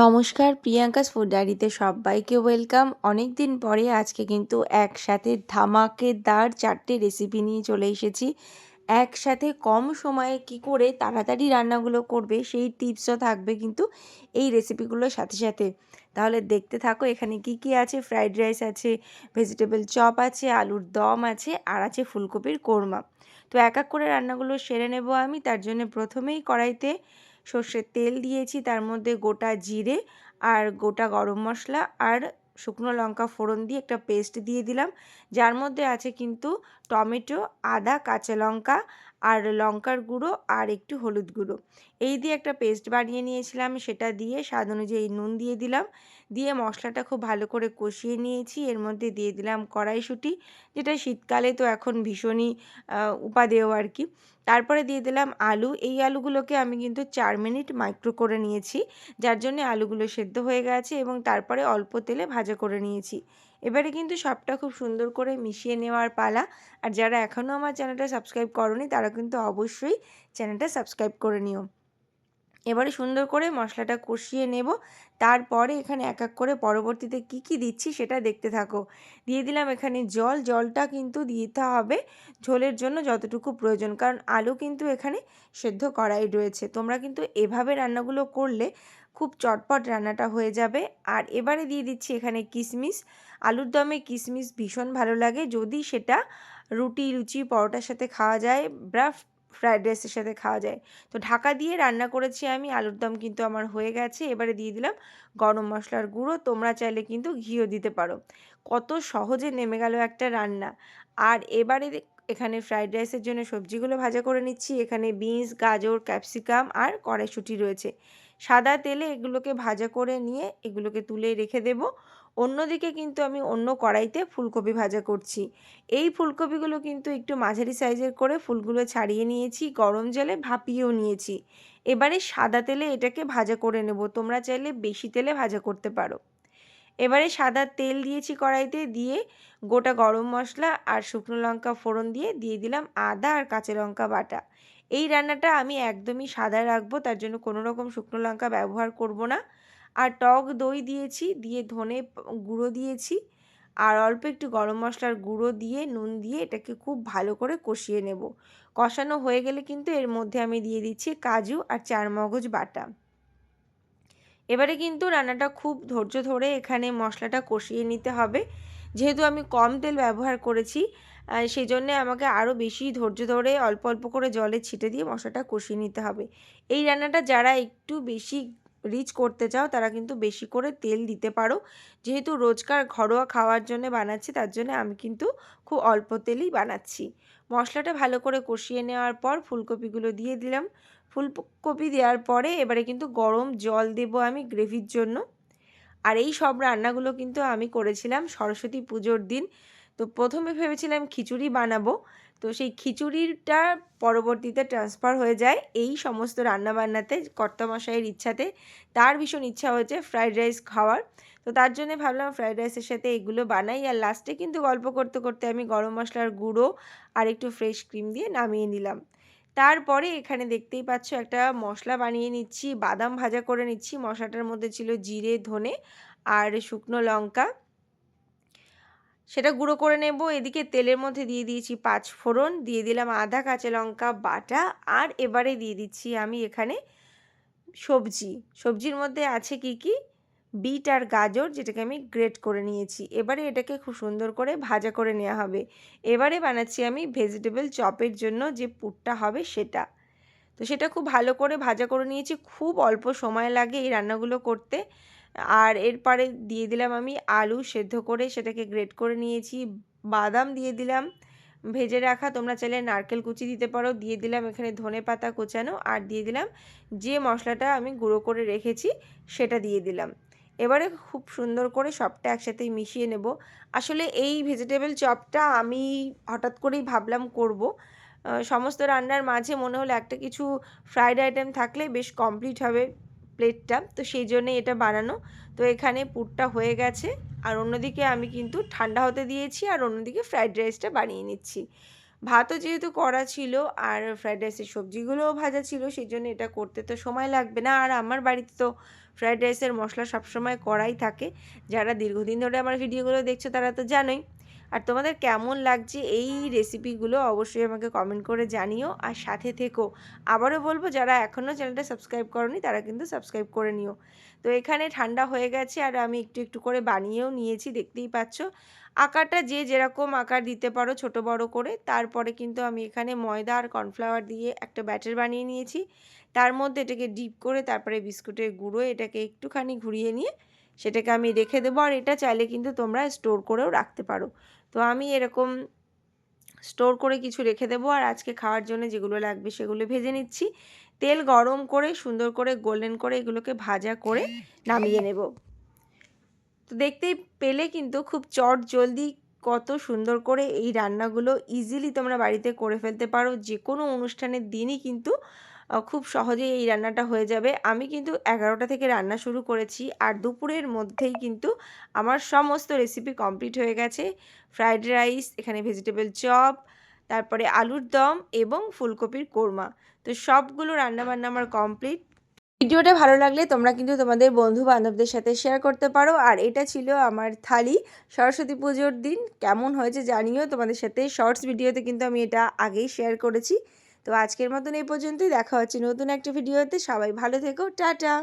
নমস্কার Priyanka's food ডায়েরিতে সবাইকে ওয়েলকাম। অনেক দিন পরে আজকে কিন্তু একসাথে ধামাকেদার চারটে রেসিপি নিয়ে চলে এসেছি। একসাথে কম সময়ে কি করে তাড়াতাড়ি রান্নাগুলো করবে সেই টিপসও থাকবে কিন্তু এই রেসিপিগুলোর সাথে সাথে। তাহলে দেখতে থাকো এখানে কি কি আছে ফ্রাইড রাইস আছে ভেজিটেবল চপ আছে, আলুর দম আছে, আর আছে ফুলকপির কোরমা। তো এক এক করে রান্নাগুলো সেরে নেব আমি, তার জন্য প্রথমেই কড়াইতে সর্ষের তেল দিয়েছি, তার মধ্যে গোটা জিরে আর গোটা গরম মশলা আর শুকনো লঙ্কা ফোড়ন দিয়ে একটা পেস্ট দিয়ে দিলাম। যার মধ্যে আছে কিন্তু টমেটো, আদা, কাঁচা লঙ্কা আর লঙ্কার গুঁড়ো আর একটু হলুদ গুঁড়ো। এই দিয়ে একটা পেস্ট বানিয়ে নিয়েছিলাম, সেটা দিয়ে স্বাদ অনুযায়ী নুন দিয়ে দিলাম। দিয়ে মশলাটা খুব ভালো করে কষিয়ে নিয়েছি। এর মধ্যে দিয়ে দিলাম কড়াইশুঁটি, যেটা শীতকালে তো এখন ভীষণই উপাদেয় আর কি। তারপরে দিয়ে দিলাম আলু। এই আলুগুলোকে আমি কিন্তু চার মিনিট মাইক্রো করে নিয়েছি, যার জন্য আলুগুলো সেদ্ধ হয়ে গেছে এবং তারপরে অল্প তেলে ভাজা করে নিয়েছি। এবারে কিন্তু সবটা খুব সুন্দর করে মিশিয়ে নেওয়ার পালা। আর যারা এখনও আমার চ্যানেলটা সাবস্ক্রাইব করনি, তারা কিন্তু অবশ্যই চ্যানেলটা সাবস্ক্রাইব করে নিও। এবারে সুন্দর করে মশলাটা কষিয়ে নেব। তারপরে এখানে এক এক করে পরবর্তীতে কি কি দিচ্ছি সেটা দেখতে থাকো। দিয়ে দিলাম এখানে জল। জলটা কিন্তু দিতে হবে ঝোলের জন্য যতটুকু প্রয়োজন। কারণ আলু কিন্তু এখানে সেদ্ধ করাই রয়েছে। তোমরা কিন্তু এভাবে রান্নাগুলো করলে খুব চটপট রান্নাটা হয়ে যাবে। আর এবারে দিয়ে দিচ্ছি এখানে কিশমিশ। আলুর দমে কিশমিশ ভীষণ ভালো লাগে। যদি সেটা রুটি, লুচি, পরোটার সাথে খাওয়া যায় বা ফ্রায়েড রাইসের সাথে খাওয়া যায়। তো ঢাকা দিয়ে রান্না করেছি আমি, আলুর দম কিন্তু আমার হয়ে গেছে। এবারে দিয়ে দিলাম গরম মশলার গুঁড়ো, তোমরা চাইলে কিন্তু ঘিও দিতে পারো। কত সহজে নেমে গেল একটা রান্না। আর এবারে এখানে ফ্রায়েড রাইসের জন্য সবজিগুলো ভাজা করে নিচ্ছি। এখানে বিনস, গাজর, ক্যাপসিকাম আর কড়াইশুঁটি রয়েছে। সাদা তেলে এগুলোকে ভাজা করে নিয়ে এগুলোকে তুলে রেখে দেব। অন্যদিকে কিন্তু আমি অন্য কড়াইতে ফুলকপি ভাজা করছি। এই ফুলকপিগুলো কিন্তু একটু মাঝারি সাইজের করে ফুলগুলো ছাড়িয়ে নিয়েছি, গরম জলে ভাপিয়েও নিয়েছি। এবারে সাদা তেলে এটাকে ভাজা করে নেব। তোমরা চাইলে বেশি তেলে ভাজা করতে পারো। এবারে সাদা তেল দিয়েছি কড়াইতে দিয়ে গোটা গরম মশলা আর শুকনো লঙ্কা ফোড়ন দিয়ে দিয়ে দিলাম আদা আর কাঁচা লঙ্কা বাটা। এই রান্নাটা আমি একদমই সাদা রাখব, তার জন্য কোনো রকম শুকনো লঙ্কা ব্যবহার করব না। আর টক দই দিয়েছি, দিয়ে ধনে গুঁড়ো দিয়েছি। আর অল্প একটু গরম মশলার গুঁড়ো দিয়ে, নুন দিয়ে এটাকে খুব ভালো করে কষিয়ে নেব। কষানো হয়ে গেলে কিন্তু এর মধ্যে আমি দিয়ে দিচ্ছি কাজু আর চারমগজ বাটা। এবারে কিন্তু রান্নাটা খুব ধৈর্য ধরে এখানে মশলাটা কষিয়ে নিতে হবে। যেহেতু আমি কম তেল ব্যবহার করেছি সেই জন্যে আমাকে আরও বেশি ধৈর্য ধরে অল্প অল্প করে জলে ছিটে দিয়ে মশলাটা কষিয়ে নিতে হবে। এই রান্নাটা যারা একটু বেশি রিচ করতে চাও, তারা কিন্তু বেশি করে তেল দিতে পারো। যেহেতু রোজকার ঘরোয়া খাওয়ার জন্য বানাচ্ছি, তার জন্য আমি কিন্তু খুব অল্প তেলেই বানাচ্ছি। মশলাটা ভালো করে কষিয়ে নেওয়ার পর ফুলকপিগুলো দিয়ে দিলাম। ফুলকপি দেওয়ার পরে এবারে কিন্তু গরম জল দেব আমি গ্রেভির জন্য। আর এই সব রান্নাগুলো কিন্তু আমি করেছিলাম সরস্বতী পুজোর দিন। তো প্রথমে ভেবেছিলাম খিচুড়ি বানাবো। তো সেই খিচুড়িটা পরবর্তীতে ট্রান্সফার হয়ে যায় এই সমস্ত রান্নাবান্নাতে কর্তামশাইয়ের ইচ্ছাতে। তার ভীষণ ইচ্ছা হয়েছে ফ্রাইড রাইস খাওয়ার। তো তার জন্য ভাবলাম ফ্রাইড রাইসের সাথে এগুলো বানাই আর লাস্টে কিন্তু গল্প করতে করতে আমি গরম মশলার গুঁড়ো আর একটু ফ্রেশ ক্রিম দিয়ে নামিয়ে নিলাম। তারপরে এখানে দেখতেই পাচ্ছ একটা মশলা বানিয়ে নিচ্ছি, বাদাম ভাজা করে নিচ্ছি। মশলাটার মধ্যে ছিল জিরে, ধনে আর শুকনো লঙ্কা। সেটা গুঁড়ো করে নেব। এদিকে তেলের মধ্যে দিয়ে দিয়েছি পাঁচ ফোড়ন, দিয়ে দিলাম আধা কাঁচা লঙ্কা, বাটা আর এবারে দিয়ে দিচ্ছি আমি এখানে সবজি। সবজির মধ্যে আছে কি কি? বিট আর গাজর যেটাকে আমি গ্রেট করে নিয়েছি। এবারে এটাকে খুব সুন্দর করে ভাজা করে নেওয়া হবে। এবারে বানাচ্ছি আমি ভেজিটেবল চপের জন্য যে পুরটা হবে সেটা। তো সেটা খুব ভালো করে ভাজা করে নিয়েছি। খুব অল্প সময় লাগে এই রান্নাগুলো করতে। আর এরপরে দিয়ে দিলাম আমি আলু সেদ্ধ করে সেটাকে গ্রেট করে নিয়েছি। বাদাম দিয়ে দিলাম। ভেজে রাখা তোমরা চাইলে নারকেল কুচি দিতে পারো। দিয়ে দিলাম এখানে ধনে পাতা কোচানো। আর দিয়ে দিলাম যে মশলাটা আমি গুঁড়ো করে রেখেছি সেটা দিয়ে দিলাম। এবারে খুব সুন্দর করে সবটা একসাথে মিশিয়ে নেব। আসলে এই ভেজিটেবল চপটা আমি হঠাৎ করেই ভাবলাম করব। সমস্ত রান্নার মাঝে মনে হলো একটা কিছু ফ্রাইড আইটেম থাকলে বেশ কমপ্লিট হবে প্লেটটা তো সেই জন্যে এটা বানানো। তো এখানে পুরটা হয়ে গেছে। আর অন্যদিকে আমি কিন্তু ঠান্ডা হতে দিয়েছি আর অন্যদিকে ফ্রাইড রাইসটা বানিয়ে নিচ্ছি। ভাতও যেহেতু করা ছিল আর ফ্রায়েড রাইসের সবজিগুলোও ভাজা ছিল সেই জন্য এটা করতে তো সময় লাগবে না। আর আমার বাড়িতে তো ফ্রায়েড রাইসের মশলা সবসময় করাই থাকে। যারা দীর্ঘদিন ধরে আমার ভিডিওগুলো দেখছ তারা তো জানোই আর তোমাদের কেমন লাগছে এই রেসিপিগুলো অবশ্যই আমাকে কমেন্ট করে জানিও। আর সাথে থেকো, আবারও বলব, যারা এখনও চ্যানেলটা সাবস্ক্রাইব করনি, তারা কিন্তু সাবস্ক্রাইব করে নিও। তো এখানে ঠান্ডা হয়ে গেছে, আর আমি একটু একটু করে বানিয়েও নিয়েছি, দেখতেই পাচ্ছ। আকারটা যে যেরকম আকার দিতে পারো, ছোট বড় করে, তারপরে কিন্তু আমি এখানে ময়দা আর কর্নফ্লাওয়ার দিয়ে একটা ব্যাটার বানিয়ে নিয়েছি। তার মধ্যে এটাকে ডিপ করে, তারপরে বিস্কুটের গুঁড়ো, এটাকে একটুখানি ঘুরিয়ে নিয়ে, সেটাকে আমি রেখে দেবো। আর এটা চাইলে কিন্তু তোমরা স্টোর করেও রাখতে পারো। তো আমি এরকম স্টোর করে কিছু রেখে দেবো আর আজকে খাওয়ার জন্য যেগুলো লাগবে সেগুলো ভেজে নিচ্ছি। তেল গরম করে, সুন্দর করে, গোল্ডেন করে এগুলোকে ভাজা করে নামিয়ে নেব। তো দেখতেই পেলে কিন্তু খুব চট জলদি কত সুন্দর করে এই রান্নাগুলো ইজিলি তোমরা বাড়িতে করে ফেলতে পারো। যে কোনো অনুষ্ঠানের দিনই কিন্তু খুব সহজেই এই রান্নাটা হয়ে যাবে। আমি কিন্তু এগারোটা থেকে রান্না শুরু করেছি আর দুপুরের মধ্যেই কিন্তু আমার সমস্ত রেসিপি কমপ্লিট হয়ে গেছে। ফ্রায়েড রাইস এখানে ভেজিটেবল চপ তারপরে আলুর দম এবং ফুলকপির কোরমা। তো সবগুলো রান্নাবান্না আমার কমপ্লিট ভিডিওটা ভালো লাগলে তোমরা কিন্তু তোমাদের বন্ধু বান্ধবদের সাথে শেয়ার করতে পারো। আর এটা ছিল আমার থালি সরস্বতী পুজোর দিন। কেমন হয়েছে জানিও তোমাদের সাথে। শর্টস ভিডিওতে কিন্তু আমি এটা আগেই শেয়ার করেছি। তো আজকের মতন এই পর্যন্তই। দেখা হচ্ছে নতুন একটা ভিডিওতে। সবাই ভালো থেকো। টাটা।